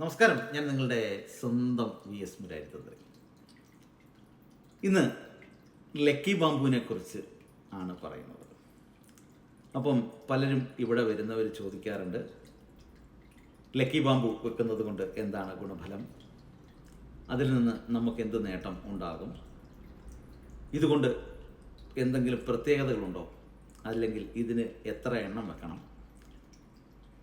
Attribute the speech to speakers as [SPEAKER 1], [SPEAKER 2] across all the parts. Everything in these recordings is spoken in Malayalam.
[SPEAKER 1] നമസ്കാരം. ഞാൻ നിങ്ങളുടെ സ്വന്തം വി എസ് മുരാരിതന്ത്രി ഇന്ന് ലക്കി ബാമ്പുവിനെ കുറിച്ച് ആണ് പറയുന്നത്. അപ്പം പലരും ഇവിടെ വരുന്നവർ ചോദിക്കാറുണ്ട് ലക്കി ബാമ്പു വെക്കുന്നത് കൊണ്ട് എന്താണ് ഗുണഫലം? അതിൽ നിന്ന് നമുക്ക് എന്ത് നേട്ടം ഉണ്ടാകും? ഇതുകൊണ്ട് എന്തെങ്കിലും പ്രത്യേകതകളുണ്ടോ? അല്ലെങ്കിൽ ഇതിന് എത്ര എണ്ണം വെക്കണം?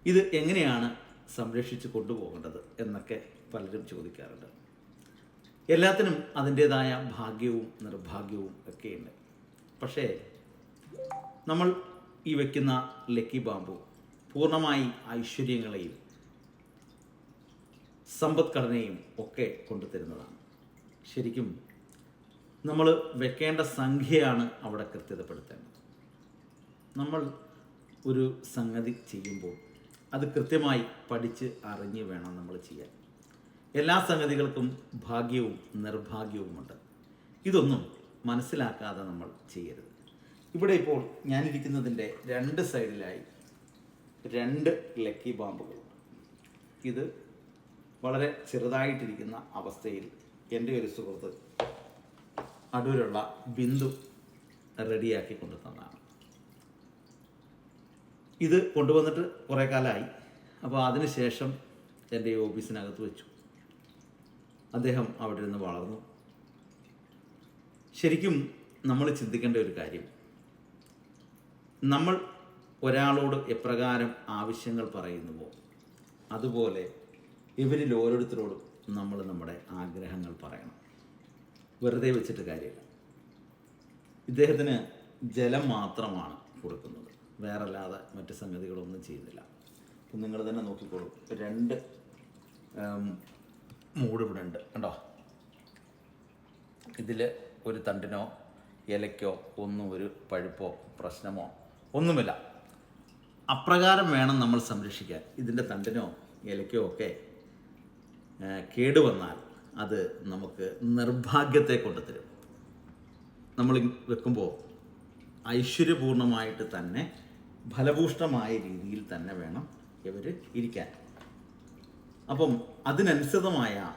[SPEAKER 1] ഇത് എങ്ങനെയാണ് സംരക്ഷിച്ച് കൊണ്ടുപോകേണ്ടത് എന്നൊക്കെ പലരും ചോദിക്കാറുണ്ട്. എല്ലാത്തിനും അതിന്റേതായ ഭാഗ്യവും നിർഭാഗ്യവും ഒക്കെയുണ്ട്. പക്ഷേ നമ്മൾ ഈ വയ്ക്കുന്ന ലക്കി ബാമ്പു പൂർണമായി ഐശ്വര്യങ്ങളെയും സമ്പദ്ഘടനയും ഒക്കെ കൊണ്ടുതരുന്നതാണ്. ശരിക്കും നമ്മൾ വെക്കേണ്ട സംഖ്യയാണ് അവിടെ കൃത്യതപ്പെടുത്തേണ്ടത്. നമ്മൾ ഒരു സംഗതി ചെയ്യുമ്പോൾ അത് കൃത്യമായി പഠിച്ച് അറിഞ്ഞ് വേണം നമ്മൾ ചെയ്യാൻ. എല്ലാ സംഗതികൾക്കും ഭാഗ്യവും നിർഭാഗ്യവുമുണ്ട്. ഇതൊന്നും മനസ്സിലാക്കാതെ നമ്മൾ ചെയ്യരുത്. ഇവിടെ ഇപ്പോൾ ഞാനിരിക്കുന്നതിന്റെ രണ്ട് സൈഡിലായി രണ്ട് ലക്കി ബാമ്പുകൾ. ഇത് വളരെ ചെറുതായിട്ടിരിക്കുന്ന അവസ്ഥയിൽ എന്റെ ഒരു സുഹൃത്ത് അടൂരുള്ള ബിന്ദു റെഡിയാക്കി കൊണ്ടു തന്നതാണ് ഇത് കൊണ്ടുവന്നിട്ട് കുറേ കാലമായി അപ്പോൾ അതിനുശേഷം എന്റെ ഈ ഓഫീസിനകത്ത് വെച്ചു. അദ്ദേഹം അവിടെ നിന്ന് വളർന്നു. ശരിക്കും നമ്മൾ ചിന്തിക്കേണ്ട ഒരു കാര്യം. നമ്മൾ ഒരാളോട് എപ്രകാരം ആവശ്യങ്ങൾ പറയുന്നുവോ? അതുപോലെ ഇവരിൽ ഓരോരുത്തരോടും നമ്മൾ നമ്മുടെ ആഗ്രഹങ്ങൾ പറയണം. വെറുതെ വെച്ചിട്ട് കാര്യമില്ല. ഇദ്ദേഹത്തിന് ജലം മാത്രമാണ് കൊടുക്കുന്നത്. വേറല്ലാതെ മറ്റ് സംഗതികളൊന്നും ചെയ്യുന്നില്ല. അപ്പം നിങ്ങൾ തന്നെ നോക്കിക്കോളൂ. രണ്ട് മൂഡ് ഇവിടെ ഉണ്ട്. കണ്ടോ? ഇതിൽ ഒരു തണ്ടിനോ ഇലയ്ക്കോ ഒന്നും ഒരു പഴുപ്പോ പ്രശ്നമോ ഒന്നുമില്ല. അപ്രകാരം വേണം നമ്മൾ സംരക്ഷിക്കാൻ. ഇതിന്റെ തണ്ടിനോ ഇലയ്ക്കോ ഒക്കെ കേടുവന്നാൽ അത് നമുക്ക് നിർഭാഗ്യത്തെ കൊണ്ടുതരും. നമ്മൾ വെക്കുമ്പോൾ ഐശ്വര്യപൂർണമായിട്ട് തന്നെ ഫലഭൂഷ്ടമായ രീതിയിൽ തന്നെ വേണം ഇവർ ഇരിക്കാൻ. അപ്പം അതിനനുസൃതമായ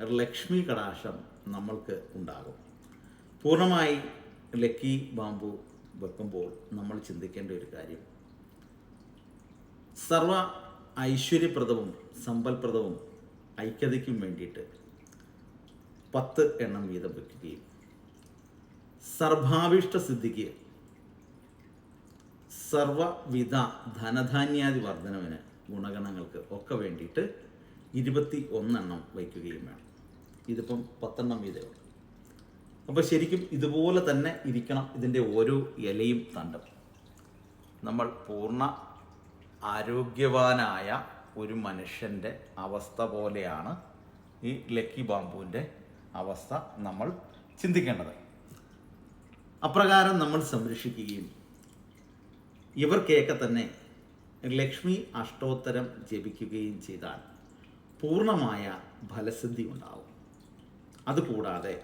[SPEAKER 1] ലക്ഷ്മി കടാശം നമ്മൾക്ക് ഉണ്ടാകും. പൂർണമായി ലക്കി ബാമ്പു വെക്കുമ്പോൾ നമ്മൾ ചിന്തിക്കേണ്ട ഒരു കാര്യം. സർവ ഐശ്വര്യപ്രദവും സമ്പൽപ്രദവും ഐക്യതയ്ക്കും വേണ്ടിയിട്ട് പത്ത് എണ്ണം വീതം വയ്ക്കുകയും സർഭാവിഷ്ട സിദ്ധിക്ക് സർവവിധ ധനധാന്യാദി വർധനവിന് ഗുണഗണങ്ങൾക്ക് ഒക്കെ വേണ്ടിയിട്ട് ഇരുപത്തി ഒന്നെണ്ണം വയ്ക്കുകയും വേണം. ഇതിപ്പം പത്തെണ്ണം വീതമുണ്ട് അപ്പോൾ ശരിക്കും ഇതുപോലെ തന്നെ ഇരിക്കണം ഇതിന്റെ ഓരോ ഇലയും തണ്ടും. നമ്മൾ പൂർണ ആരോഗ്യവാനായ ഒരു മനുഷ്യന്റെ അവസ്ഥ പോലെയാണ് ഈ ലക്കി ബാമ്പുവിന്റെ അവസ്ഥ നമ്മൾ ചിന്തിക്കേണ്ടത്. അപ്രകാരം നമ്മൾ സംരക്ഷിക്കുകയും ഇവർക്കൊക്കെ തന്നെ ലക്ഷ്മി അഷ്ടോത്തരം ജപിക്കുകയും ചെയ്താൽ പൂർണമായ ഫലസിദ്ധി ഉണ്ടാവും. അതുകൂടാതെ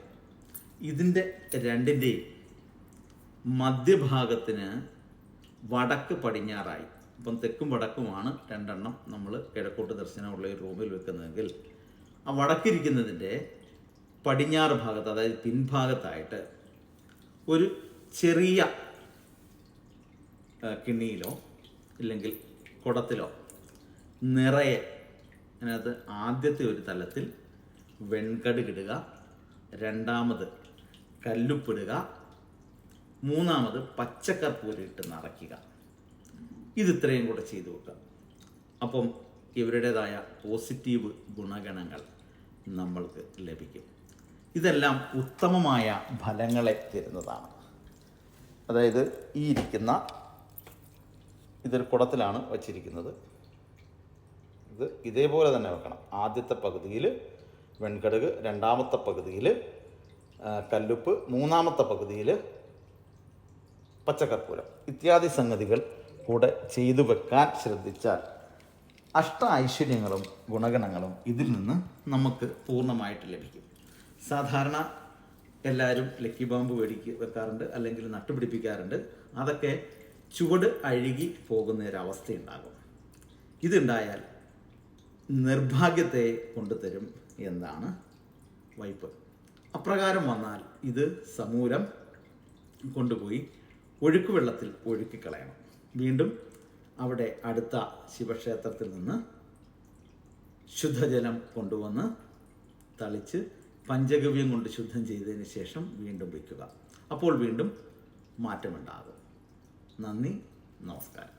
[SPEAKER 1] ഇതിന്റെ രണ്ടിന്റെയും മധ്യഭാഗത്തിന് വടക്ക് പടിഞ്ഞാറായി. ഇപ്പം തെക്കും വടക്കുമാണ് രണ്ടെണ്ണം നമ്മൾ കിഴക്കോട്ട് ദർശനമുള്ള ഒരു റൂമിൽ വെക്കുന്നതെങ്കിൽ ആ വടക്കിരിക്കുന്നതിന്റെ പടിഞ്ഞാറ് ഭാഗത്ത് അതായത് പിൻഭാഗത്തായിട്ട് ഒരു ചെറിയ ആ, കിണ്ണിയിലോ ഇല്ലെങ്കിൽ കുടത്തിലോ നിറയെ അതിനകത്ത് ആദ്യത്തെ ഒരു തലത്തിൽ വെൺകടുകിടുക രണ്ടാമത് കല്ലുപ്പിടുക മൂന്നാമത് പച്ചക്കർപ്പൂരിട്ട് നിറയ്ക്കുക. ഇത് ഇത്രയും കൂടെ ചെയ്തു വെക്കുക അപ്പം ഇവരുടേതായ പോസിറ്റീവ് ഗുണഗണങ്ങൾ നമ്മൾക്ക് ലഭിക്കും. ഇതെല്ലാം ഉത്തമമായ ഫലങ്ങളെ തരുന്നതാണ്. അതായത് ഈ ഇരിക്കുന്ന ഇതൊരു കുടത്തിലാണ് വച്ചിരിക്കുന്നത്. ഇത് ഇതേപോലെ തന്നെ വെക്കണം. ആദ്യത്തെ പകുതിയിൽ വെൺകടുക് രണ്ടാമത്തെ പകുതിയിൽ കല്ലുപ്പ് മൂന്നാമത്തെ പകുതിയിൽ പച്ചക്കർപ്പൂരം ഇത്യാദി സംഗതികൾ കൂടെ ചെയ്തു വെക്കാൻ ശ്രദ്ധിച്ചാൽ അഷ്ട ഐശ്വര്യങ്ങളും ഗുണഗണങ്ങളും ഇതിൽ നിന്ന് നമുക്ക് പൂർണമായിട്ട് ലഭിക്കും. സാധാരണ എല്ലാവരും ലക്കി ബാമ്പ് മേടിക്ക് വെക്കാറുണ്ട് അല്ലെങ്കിൽ നട്ടുപിടിപ്പിക്കാറുണ്ട്. അതൊക്കെ ചുവട് അഴുകി പോകുന്ന ഒരവസ്ഥയുണ്ടാകും ഇതുണ്ടായാൽ നിർഭാഗ്യത്തെ കൊണ്ടുതരും എന്നാണ് വൈപ്പ്. അപ്രകാരം വന്നാൽ ഇത് സമൂലം കൊണ്ടുപോയി ഒഴുക്ക് വെള്ളത്തിൽ ഒഴുക്കിക്കളയണം. വീണ്ടും അവിടെ അടുത്ത ശിവക്ഷേത്രത്തിൽ നിന്ന് ശുദ്ധജലം കൊണ്ടുവന്ന് തളിച്ച് പഞ്ചഗവ്യം കൊണ്ട് ശുദ്ധം ചെയ്തതിന് ശേഷം വീണ്ടും വയ്ക്കുക. അപ്പോൾ വീണ്ടും മാറ്റമുണ്ടാകും. നന്ദി നമസ്കാരം.